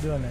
ではない。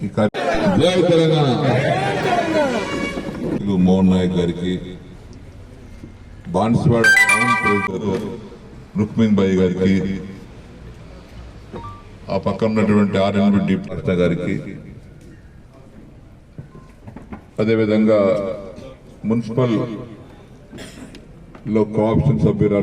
జై తెలంగాణ. మోహన్ నాయక్ గారికి బాన్స్వాడ రుక్మిణ్ రుక్మిన్ బాయి గారికి ఆ పక్కన ఉన్నటువంటి ఆర్ఎన్బి డి గారికి అదేవిధంగా మున్సిపల్లో కోఆప్షన్ సభ్యురాలు